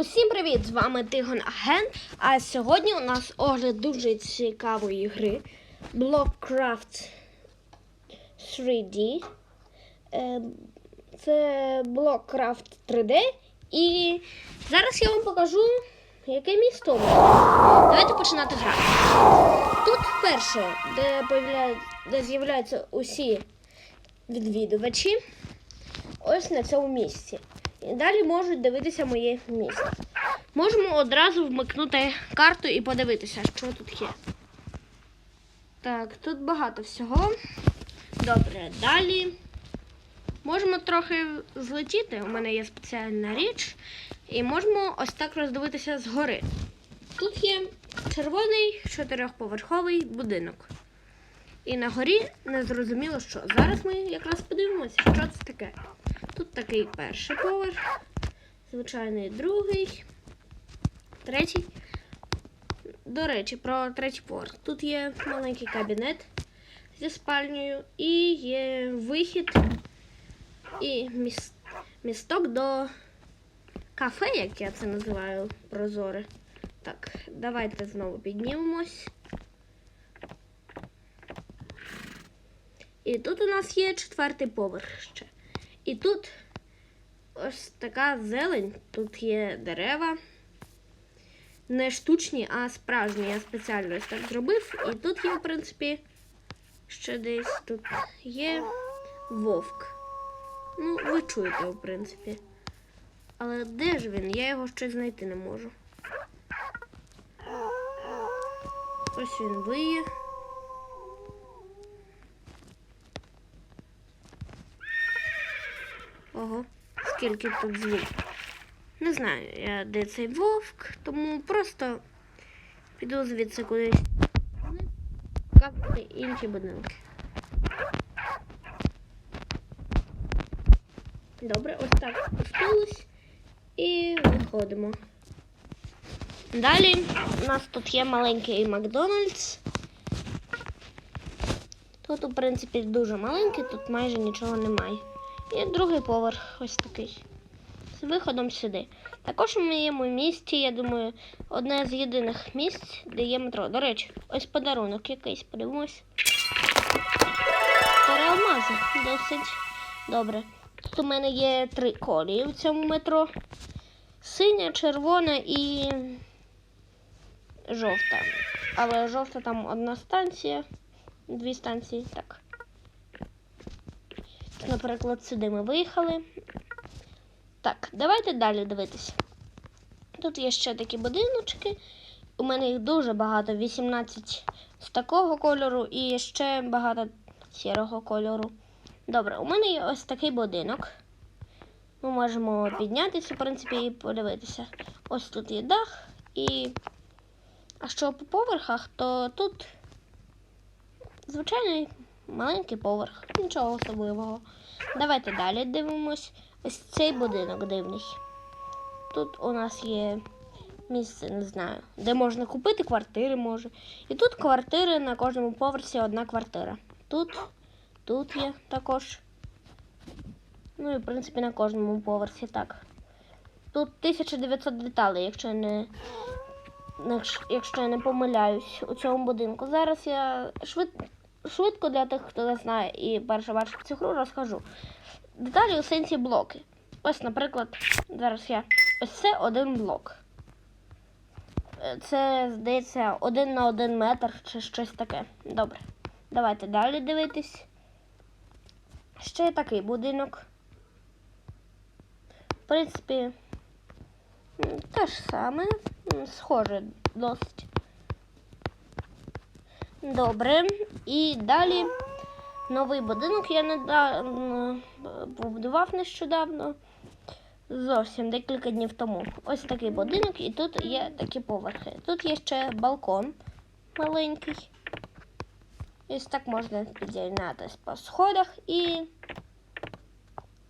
Усім привіт! З вами Тигон Аген. А сьогодні у нас огляд дуже цікавої гри Blockcraft 3D. Е, Це Blockcraft 3D. І зараз я вам покажу, яке місто. Давайте починати грати. Тут перше, де, де з'являються усі відвідувачі. Ось на цьому місці. І далі можуть дивитися моє місце. Можемо одразу вмикнути карту і подивитися, що тут є. Так, тут багато всього. Добре, далі. Можемо трохи злетіти. У мене є спеціальна річ. І можемо ось так роздивитися згори. Тут є червоний чотирьохповерховий будинок. І на горі не зрозуміло що. Зараз ми якраз подивимося, що це таке. Тут такий перший поверх, звичайний другий, третій. До речі, про третій поверх. Тут є маленький кабінет зі спальнею і є вихід і міс- місток до кафе, як я це називаю, прозоре. Так, давайте знову піднімемось. І тут у нас є четвертий поверх ще. І тут ось така зелень. Тут є дерева. Не штучні, а справжні. Я спеціально ось так зробив. І тут є, в принципі, ще десь тут є вовк. Ну, ви чуєте, в принципі. Але де ж він? Я його ще знайти не можу. Ось він виє. Ого, скільки тут звук. Не знаю, я де цей вовк, тому просто піду звідси кудись. Показувати інші будинки. Добре, ось так спустились і виходимо. Далі у нас тут є маленький Макдональдс. Тут, у принципі, дуже маленький, тут майже нічого немає. І другий поверх ось такий. З виходом сюди. Також у моєму місті, я думаю, одне з єдиних місць, де є метро. До речі, ось подарунок якийсь, подивимось. Переалмази. Досить добре. Тут у мене є три колії в цьому метро. Синя, червона і жовта. Але жовта там одна станція, дві станції, так. Наприклад, сюди ми виїхали. Так, давайте далі дивитися. Тут є ще такі будиночки. У мене їх дуже багато, 18 з такого кольору і ще багато сірого кольору. Добре, у мене є ось такий будинок. Ми можемо піднятися, в принципі, і подивитися. Ось тут є дах і. А що по поверхах, то тут звичайний маленький поверх, нічого особливого. Давайте далі дивимось. Ось цей будинок дивний. Тут у нас є місце, не знаю, де можна купити квартири може. І тут квартири на кожному поверсі одна квартира. Тут, тут є також. Ну і в принципі на кожному поверсі так. Тут 1900 деталей, якщо я не, якщо- я не помиляюсь у цьому будинку. Зараз я швид, швидко для тих, хто не знає і перше бачив цю гру, розкажу. Деталі у сенсі блоки. Ось, наприклад, зараз я. Ось це один блок. Е, Це, здається, один на один метр чи щось таке. Добре. Давайте далі дивитись. Ще такий будинок. В принципі, те ж саме, схоже досить. Добре. І далі новий будинок я недавно побудував нещодавно. Зовсім декілька днів тому. Ось такий будинок, і тут є такі поверхи. Тут є ще балкон маленький. Ось так можна підійнятися по сходах і.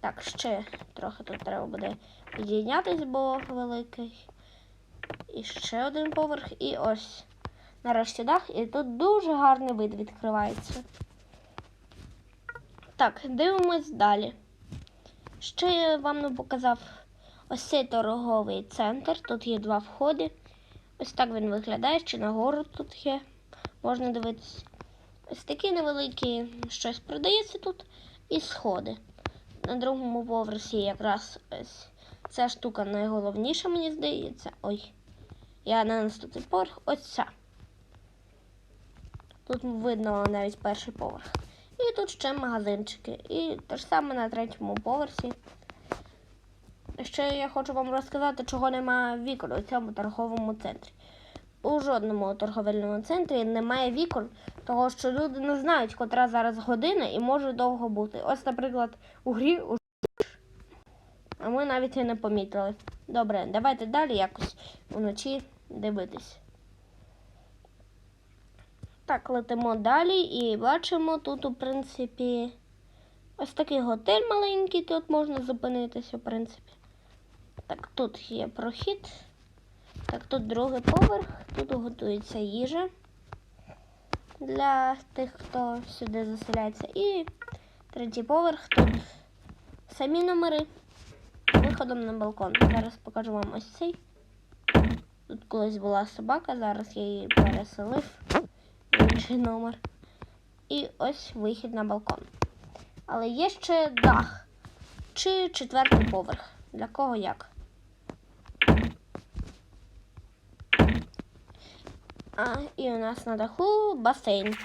Так, ще трохи тут треба буде підійнятись, бо великий. І ще один поверх, і ось нарешті дах, і тут дуже гарний вид відкривається. Так, дивимось далі. Ще я вам не показав ось цей торговий центр. Тут є два входи. Ось так він виглядає, ще нагору тут є. Можна дивитися. Ось такі невеликі щось продається тут. І сходи. На другому поверсі якраз ось ця штука найголовніша, мені здається. Ой. Я на наступний поверх. Ось ця. Тут видно навіть перший поверх. І тут ще магазинчики. І те ж саме на третьому поверсі. Ще я хочу вам розказати, чого немає вікон у цьому торговому центрі. У жодному торговельному центрі немає вікон, того що люди не знають, котра зараз година і може довго бути. Ось, наприклад, у грі а ми навіть і не помітили. Добре, давайте далі якось вночі дивитись. Так, летимо далі і бачимо тут, у принципі, ось такий готель маленький, тут можна зупинитися, в принципі. Так, тут є прохід. Так, тут другий поверх, тут готується їжа для тих, хто сюди заселяється. І третій поверх, тут самі номери виходом на балкон. Зараз покажу вам ось цей. Тут колись була собака, зараз я її переселив в інший номер. І ось вихід на балкон. Але є ще дах чи четвертий поверх. Для кого як? А, і у нас на даху басейн.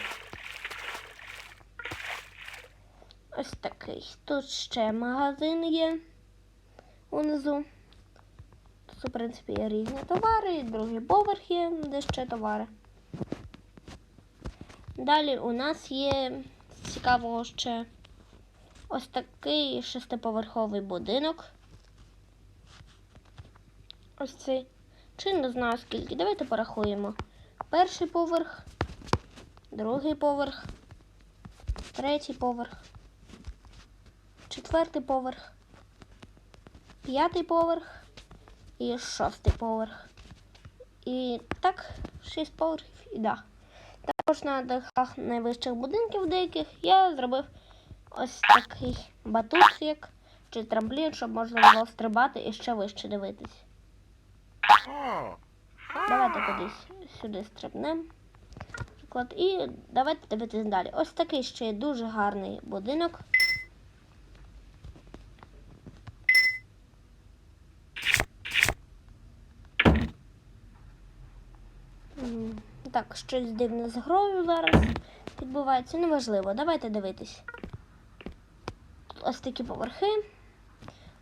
Ось такий. Тут ще магазин є унизу. Тут, в принципі, є різні товари, і другий поверх є, де ще товари. Далі у нас є цікавого ще ось такий шестиповерховий будинок. Ось цей. Чи не знаю скільки. Давайте порахуємо. Перший поверх, другий поверх, третій поверх, четвертий поверх, п'ятий поверх і шостий поверх. І так, шість поверхів і дах. Також на дахах найвищих будинків деяких я зробив ось такий батут, як чи трамплін, щоб можна було стрибати і ще вище дивитись. Давайте кудись сюди стрибнемо. І давайте дивитись далі. Ось такий ще дуже гарний будинок. Так, щось дивне з грою зараз відбувається. Неважливо. Давайте дивитись. Ось такі поверхи.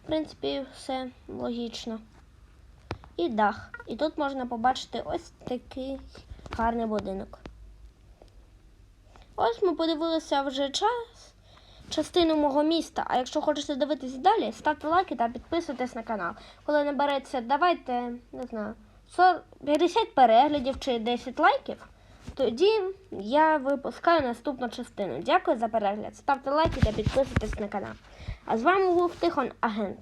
В принципі, все логічно і дах. І тут можна побачити ось такий гарний будинок. Ось ми подивилися вже час, частину мого міста. А якщо хочете дивитися далі, ставте лайки та підписуйтесь на канал. Коли набереться, давайте, не знаю, 40 50 переглядів чи 10 лайків, тоді я випускаю наступну частину. Дякую за перегляд. Ставте лайки та підписуйтесь на канал. А з вами був Тихон Агент.